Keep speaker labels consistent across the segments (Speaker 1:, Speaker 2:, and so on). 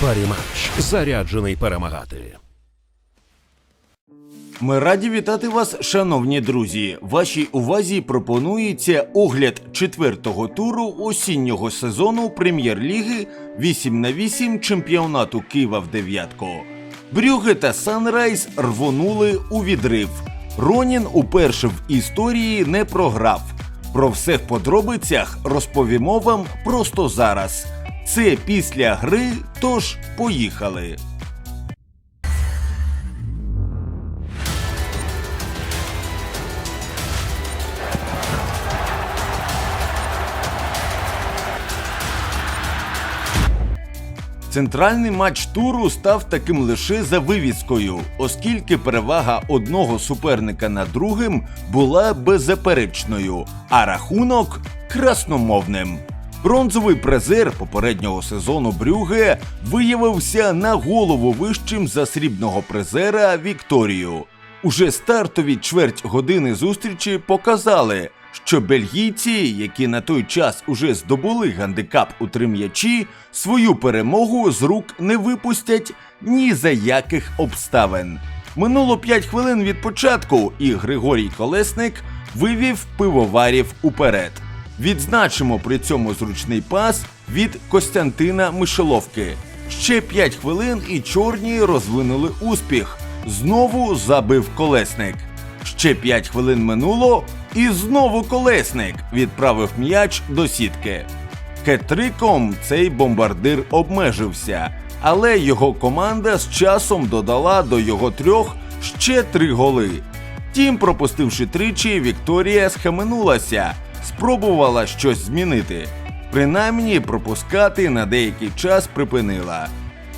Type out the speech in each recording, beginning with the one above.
Speaker 1: Паріматч заряджений перемагати.
Speaker 2: Ми раді вітати вас, шановні друзі. Вашій увазі пропонується огляд четвертого туру осіннього сезону прем'єр-ліги 8 на 8 чемпіонату Києва в дев'ятку. Брюге та Санрайз рвонули у відрив. Ронін уперше в історії не програв. Про все в подробицях розповімо вам просто зараз. Це після гри, тож поїхали. Центральний матч туру став таким лише за вивіскою, оскільки перевага одного суперника над другим була беззаперечною, а рахунок красномовним. Бронзовий призер попереднього сезону Брюге виявився на голову вищим за срібного призера Вікторію. Уже стартові чверть години зустрічі показали, що бельгійці, які на той час уже здобули гандикап у три м'ячі, свою перемогу з рук не випустять ні за яких обставин. Минуло 5 хвилин від початку, і Григорій Колесник вивів пивоварів уперед. Відзначимо при цьому зручний пас від Костянтина Мишеловки. Ще 5 хвилин і чорні розвинули успіх. Знову забив колесник. Ще 5 хвилин минуло, і знову колесник відправив м'яч до сітки. Хет-триком цей бомбардир обмежився, але його команда з часом додала до його трьох ще три голи. Тім, пропустивши тричі, Вікторія схаменулася, спробувала щось змінити. Принаймні пропускати на деякий час припинила.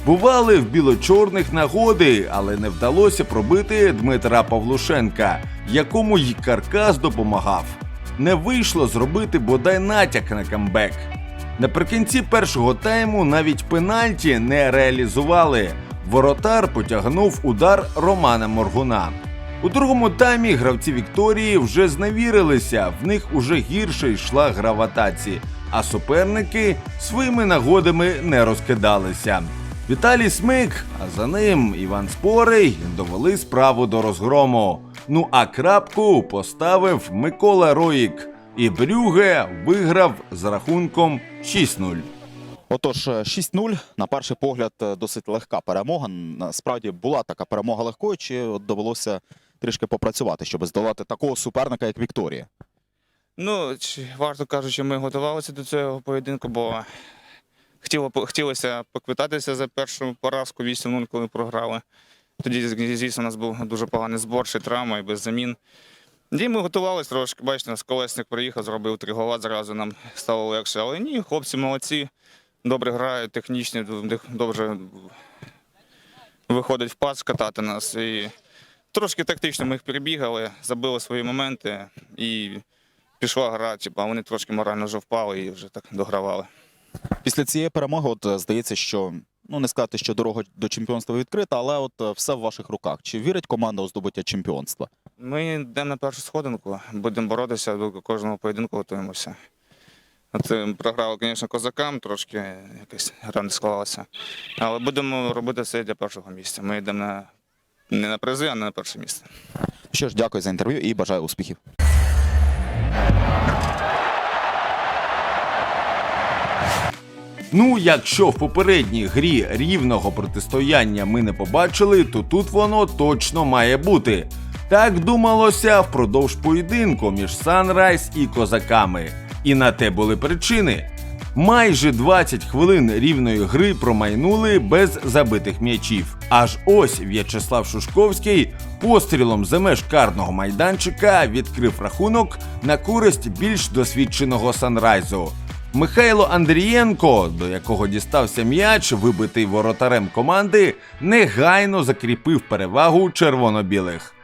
Speaker 2: Бували в біло-чорних нагоди, але не вдалося пробити Дмитра Павлушенка, якому й каркас допомагав. Не вийшло зробити бодай натяк на камбек. Наприкінці першого тайму навіть пенальті не реалізували. Воротар потягнув удар Романа Моргуна. У другому таймі гравці Вікторії вже зневірилися, в них уже гірше йшла гра в атаці, а суперники своїми нагодами не розкидалися. Віталій Смик, а за ним Іван Спорий довели справу до розгрому. Ну а крапку поставив Микола Роїк, і Брюге виграв з рахунком 6-0.
Speaker 3: Отож, е, 6-0. На перший погляд, досить легка перемога. Насправді була така перемога легкою, чи довелося трішки попрацювати, щоб здолати такого суперника, як Вікторія.
Speaker 4: Ну, варто кажучи, ми готувалися до цього поєдинку, бо хотіло, хотілося поквитатися за першу поразку 8-0, коли програли. Тоді, звісно, у нас був дуже поганий збор, ще травма і без замін. І ми готувалися трошки, бачите, нас колесник приїхав, зробив три гола зразу, нам стало легше. Але ні, хлопці молодці, добре грають, технічні, добре виходить в пас катати нас. І трошки тактично ми їх перебігали, забили свої моменти і пішла гра, типу, а вони трошки морально вже впали і вже так догравали.
Speaker 3: Після цієї перемоги, от здається, що ну не сказати, що дорога до чемпіонства відкрита, але от все в ваших руках. Чи вірить команда у здобуття чемпіонства?
Speaker 4: Ми йдемо на першу сходинку, будемо боротися до кожного поєдинку, готуємося. От е, програли, звісно, козакам, трошки якась гра не склалася. Але будемо робити все для першого місця. Ми йдемо на, не на призи, а не на перше місце.
Speaker 3: Що ж, дякую за інтерв'ю і бажаю успіхів.
Speaker 2: Ну, якщо в попередній грі рівного протистояння ми не побачили, то тут воно точно має бути. Так думалося впродовж поєдинку між Санрайз і козаками. І на те були причини. Майже 20 хвилин рівної гри промайнули без забитих м'ячів. Аж ось В'ячеслав Шушковський пострілом за меж карного майданчика відкрив рахунок на користь більш досвідченого Санрайзу. Михайло Андрієнко, до якого дістався м'яч, вибитий воротарем команди, негайно закріпив перевагу червоно-білих.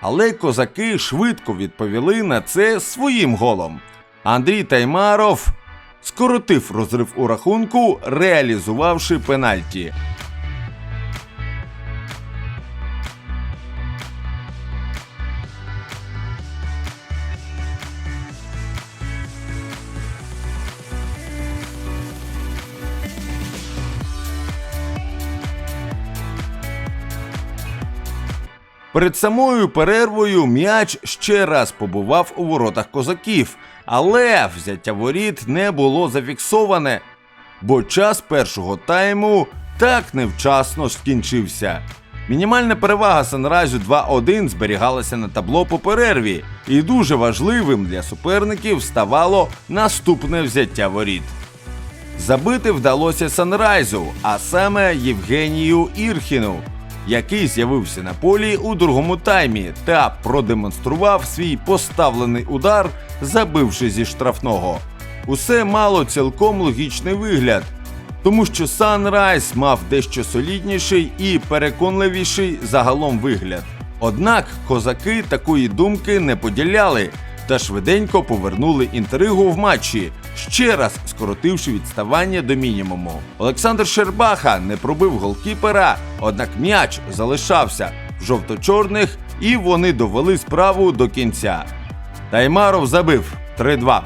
Speaker 2: Але козаки швидко відповіли на це своїм голом. Андрій Таймаров скоротив розрив у рахунку, реалізувавши пенальті. Перед самою перервою м'яч ще раз побував у воротах козаків, але взяття воріт не було зафіксоване, бо час першого тайму так невчасно скінчився. Мінімальна перевага Санрайзу 2-1 зберігалася на табло по перерві, і дуже важливим для суперників ставало наступне взяття воріт. Забити вдалося Санрайзу, а саме Євгенію Ірхіну, який з'явився на полі у другому таймі та продемонстрував свій поставлений удар, забивши зі штрафного. Усе мало цілком логічний вигляд, тому що Санрайз мав дещо солідніший і переконливіший загалом вигляд. Однак козаки такої думки не поділяли та швиденько повернули інтригу в матчі, ще раз скоротивши відставання до мінімуму. Олександр Щербаха не пробив голкіпера, однак м'яч залишався в жовто-чорних, і вони довели справу до кінця. Таймаров забив 3-2.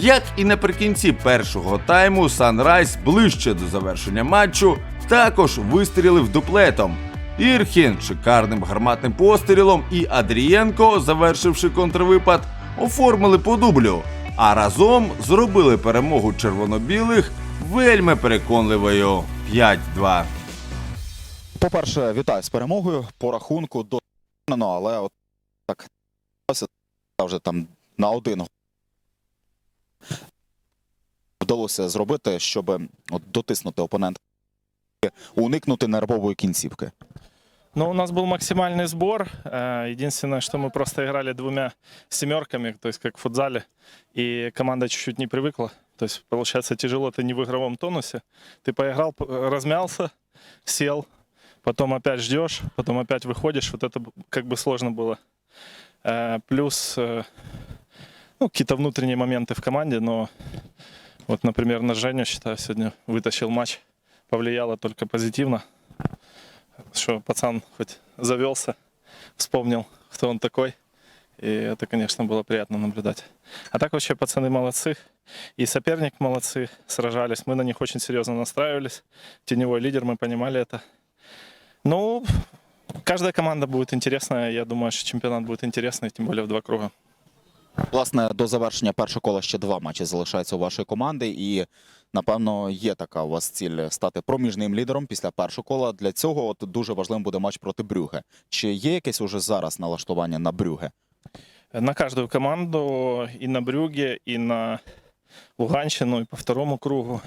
Speaker 2: Як і наприкінці першого тайму, Санрайз ближче до завершення матчу також вистрілив дуплетом. Ірхін шикарним гарматним пострілом і Адрієнко, завершивши контрвипад, оформили по дублю, а разом зробили перемогу червоно-білих вельми переконливою 5-2.
Speaker 3: По-перше, вітаю з перемогою. По рахунку до але от так вже там на один вдалося зробити, щоб от дотиснути опонента, уникнути нервової кінцівки.
Speaker 5: Ну, у нас был максимальный сбор. Э, Единственное, что мы просто играли двумя семерками, то есть как в футзале, и команда чуть-чуть не привыкла. То есть, получается, тяжело ты не в игровом тонусе. Ты поиграл, размялся, сел, потом опять ждешь, потом опять выходишь. Вот это как бы сложно было. Э, Плюс э, ну, какие-то внутренние моменты в команде, но вот, например, на Женю, считаю, сегодня вытащил матч. Повлияло только позитивно что пацан хоть завелся, вспомнил, кто он такой. И это, конечно, было приятно наблюдать. А так вообще пацаны молодцы. И соперник молодцы, сражались. Мы на них очень серьезно настраивались. Теневой лидер, мы понимали это. Ну, каждая команда будет интересная. Я думаю, что чемпионат будет интересный, тем более в два круга.
Speaker 3: Власне, до завершення першого кола ще два матчі залишаються у вашої команди, і напевно є така у вас ціль стати проміжним лідером після першого кола. Для цього от дуже важливим буде матч проти Брюге. Чи є якесь уже зараз налаштування на Брюге?
Speaker 5: На каждую команду и на Брюге, и на Луганщину, и по второму кругу.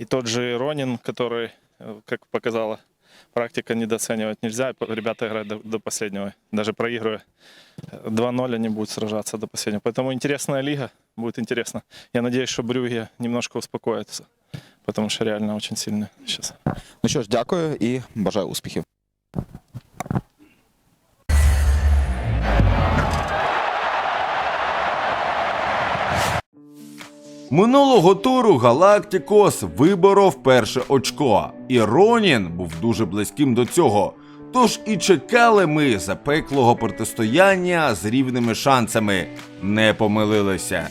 Speaker 5: И тот же который, э, как показала практика, недооценивать нельзя. Ребята играют до, до последнего. Даже проигрывая э, 2-0, они будут сражаться до последнего. Поэтому интересная лига, будет интересно. Я надеюсь, что Брюге немножко успокоится, потому что реально очень сильно сейчас.
Speaker 3: Ну що ж, дякую і бажаю успіхів.
Speaker 2: Минулого туру Галактикос виборов перше очко, і Ронін був дуже близьким до цього. Тож і чекали ми запеклого протистояння з рівними шансами, не помилилися.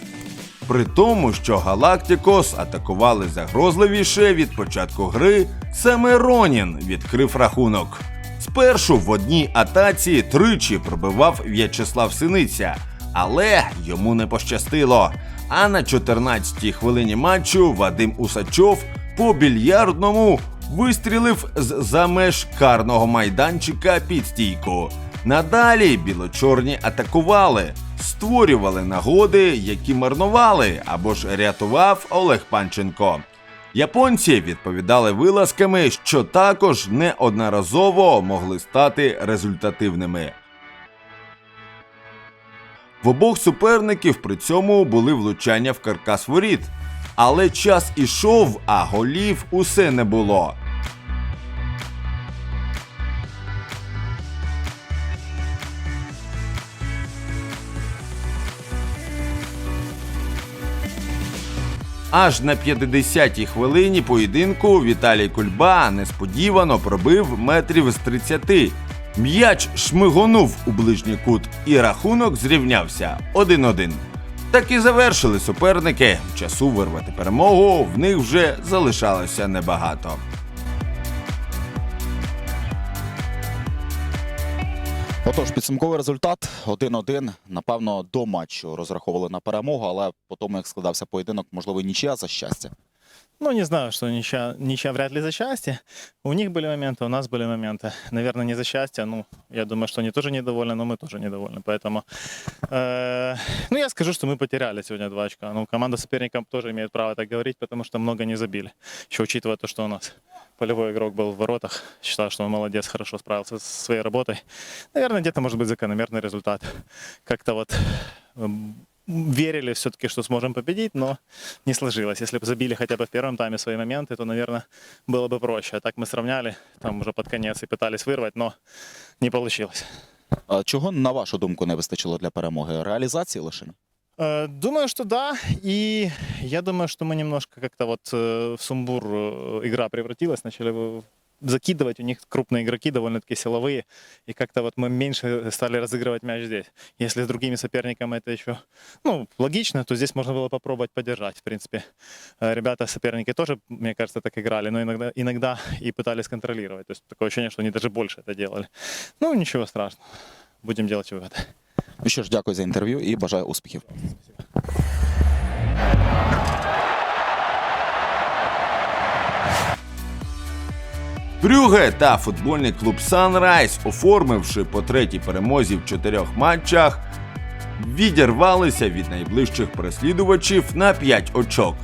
Speaker 2: При тому, що Галактикос атакували загрозливіше від початку гри, саме Ронін відкрив рахунок. Спершу в одній атаці тричі пробивав В'ячеслав Синиця, але йому не пощастило. А на 14-й хвилині матчу Вадим Усачов по більярдному вистрілив з за меж карного майданчика під стійку. Надалі білочорні атакували, створювали нагоди, які марнували або ж рятував Олег Панченко. Японці відповідали вилазками, що також неодноразово могли стати результативними. В обох суперників при цьому були влучання в каркас воріт. Але час ішов, а голів усе не було. Аж на 50-й хвилині поєдинку Віталій Кульба несподівано пробив метрів з 30. М'яч шмигонув у ближній кут, і рахунок зрівнявся 1-1. Так і завершили суперники. Часу вирвати перемогу в них вже залишалося небагато.
Speaker 3: Отож, підсумковий результат 1-1. Напевно, до матчу розраховували на перемогу, але по тому, як складався поєдинок, можливо, нічия за щастя.
Speaker 6: Ну, не знаю, что ничья, ничья вряд ли за счастье. У них были моменты, у нас были моменты. Наверное, не за счастье. Ну, я думаю, что они тоже недовольны, но мы тоже недовольны. Поэтому, э, ну, я скажу, что мы потеряли сегодня два очка. Ну, команда соперника тоже имеет право так говорить, потому что много не забили. Еще учитывая то, что у нас полевой игрок был в воротах. Считаю, что он молодец, хорошо справился со своей работой. Наверное, где-то может быть закономерный результат. Как-то вот эм, верили все-таки, что сможем победить, но не сложилось. Если бы забили хотя бы в первом тайме свои моменты, то, наверное, было бы проще. А так мы сравняли там уже под конец и пытались вырвать, но не получилось.
Speaker 3: А Чого, на вашу думку, не вистачило для перемоги? Реалізації лише?
Speaker 6: Э, Думаю, что да. И я думаю, что мы немножко как-то вот э, в сумбур э, игра превратилась. Начали э, закидывать. У них крупные игроки, довольно-таки силовые. И как-то вот мы меньше стали разыгрывать мяч здесь. Если с другими соперниками это еще ну, логично, то здесь можно было попробовать поддержать. В принципе, Э, ребята, соперники тоже, мне кажется, так играли, но иногда, иногда и пытались контролировать. То есть такое ощущение, что они даже больше это делали. Ну, ничего страшного. Будем делать выводы.
Speaker 3: Ну що ж, дякую за інтерв'ю і бажаю успіхів.
Speaker 2: Брюге та футбольний клуб Санрайз, оформивши по третій перемозі в чотирьох матчах, відірвалися від найближчих переслідувачів на 5 очок.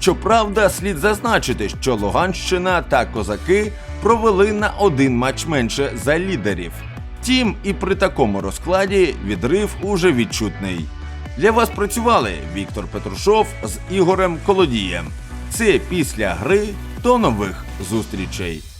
Speaker 2: Щоправда, слід зазначити, що Луганщина та козаки провели на один матч менше за лідерів. Втім, і при такому розкладі відрив уже відчутний. Для вас працювали Віктор Петрушов з Ігорем Колодієм. Це після гри. До нових зустрічей!